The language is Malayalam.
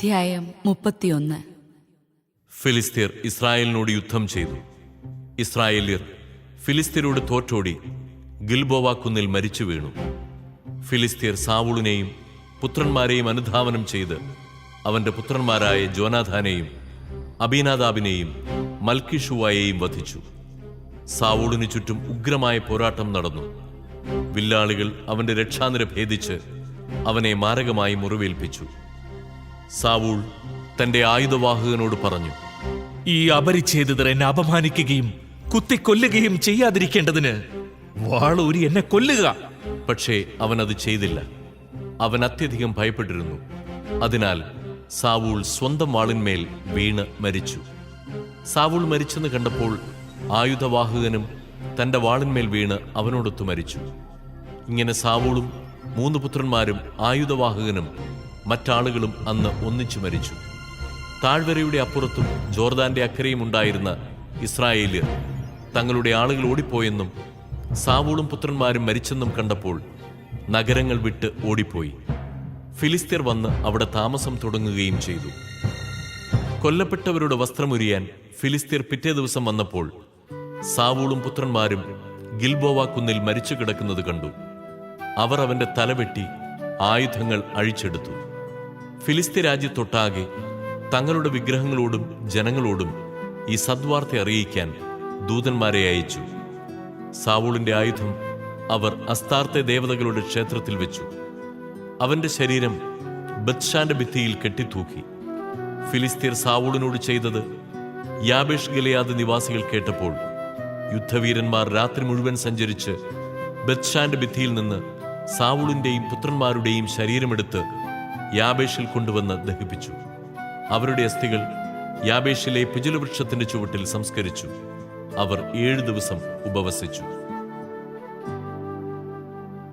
അധ്യായം മുപ്പത്തിയൊന്ന്. ഫിലിസ്തീർ ഇസ്രായേലിനോട് യുദ്ധം ചെയ്തു. ഇസ്രായേലിയർ ഫിലിസ്തീരോട് തോറ്റോടി ഗിൽബോവ കുന്നിൽ മരിച്ചു വീണു. ഫിലിസ്തീർ സാവൂളിനെയും പുത്രന്മാരെയും അനുധാവനം ചെയ്ത് അവന്റെ പുത്രന്മാരായ ജോനാഥാനെയും അബീനാദാബിനെയും മൽക്കിഷുവായെയും വധിച്ചു. സാവൂളിനു ചുറ്റും ഉഗ്രമായ പോരാട്ടം നടന്നു. വില്ലാളികൾ അവന്റെ രക്ഷാനിര ഭേദിച്ച് അവനെ മാരകമായി മുറിവേൽപ്പിച്ചു. സാവൂൾ തന്റെ ആയുധവാഹകനോട് പറഞ്ഞു ഈ അപരിച്ഛേദിതർ എന്നെ അപമാനിക്കുകയും കുത്തിക്കൊല്ലുകയും ചെയ്യാതിരിക്കേണ്ടതിന് വാളൂരി എന്നെ കൊല്ലുക. പക്ഷേ അവൻ അത് ചെയ്തില്ല. അവൻ അത്യധികം ഭയപ്പെട്ടിരുന്നു. അതിനാൽ സാവൂൾ സ്വന്തം വാളിന്മേൽ വീണ് മരിച്ചു. സാവൂൾ മരിച്ചെന്ന് കണ്ടപ്പോൾ ആയുധവാഹകനും തന്റെ വാളിന്മേൽ വീണ് അവനോടൊത്തു മരിച്ചു. ഇങ്ങനെ സാവൂളും മൂന്ന് പുത്രന്മാരും ആയുധവാഹകനും മറ്റാളുകളും അന്ന് ഒന്നിച്ചു മരിച്ചു. താഴ്വരയുടെ അപ്പുറത്തും ജോർദാന്റെ അക്കരയും ഉണ്ടായിരുന്ന ഇസ്രായേലിയർ തങ്ങളുടെ ആളുകൾ ഓടിപ്പോയെന്നും സാവൂളും പുത്രന്മാരും മരിച്ചെന്നും കണ്ടപ്പോൾ നഗരങ്ങൾ വിട്ട് ഓടിപ്പോയി. ഫിലിസ്തീർ വന്ന് അവിടെ താമസം തുടങ്ങുകയും ചെയ്തു. കൊല്ലപ്പെട്ടവരുടെ വസ്ത്രമുരിയാൻ ഫിലിസ്തീർ പിറ്റേ ദിവസം വന്നപ്പോൾ സാവൂളും പുത്രന്മാരും ഗിൽബോവ കുന്നിൽ മരിച്ചു കിടക്കുന്നത് കണ്ടു. അവർ അവന്റെ തലവെട്ടി ആയുധങ്ങൾ അഴിച്ചെടുത്തു. ഫിലിസ്തീൻ രാജ്യത്തൊട്ടാകെ തങ്ങളുടെ വിഗ്രഹങ്ങളോടും ജനങ്ങളോടും ഈ സദ്വാർത്ത അറിയിക്കാൻ ദൂതന്മാരെ അയച്ചു. സാവൂളിന്റെ ആയുധം അവർ അസ്താർത്തെ ദേവതകളുടെ ക്ഷേത്രത്തിൽ വെച്ചു. അവന്റെ ശരീരം ബത്ഷാന്റെ ഭിത്തിയിൽ കെട്ടിത്തൂക്കി. ഫിലിസ്തീർ സാവൂളിനോട് ചെയ്തത് യാബേഷ് ഗലയാദ് നിവാസികൾ കേട്ടപ്പോൾ യുദ്ധവീരന്മാർ രാത്രി മുഴുവൻ സഞ്ചരിച്ച് ബത്ഷാന്റെ ഭിത്തിയിൽ നിന്ന് സാവൂളിന്റെയും പുത്രന്മാരുടെയും ശരീരമെടുത്ത് യാബേഷിൽ കൊണ്ടുവന്ന് ദഹിപ്പിച്ചു. അവരുടെ അസ്ഥികൾ യാബേഷിലെ പിജുലവൃക്ഷത്തിന്റെ ചുവട്ടിൽ സംസ്കരിച്ചു. അവർ ഏഴു ദിവസം ഉപവസിച്ചു.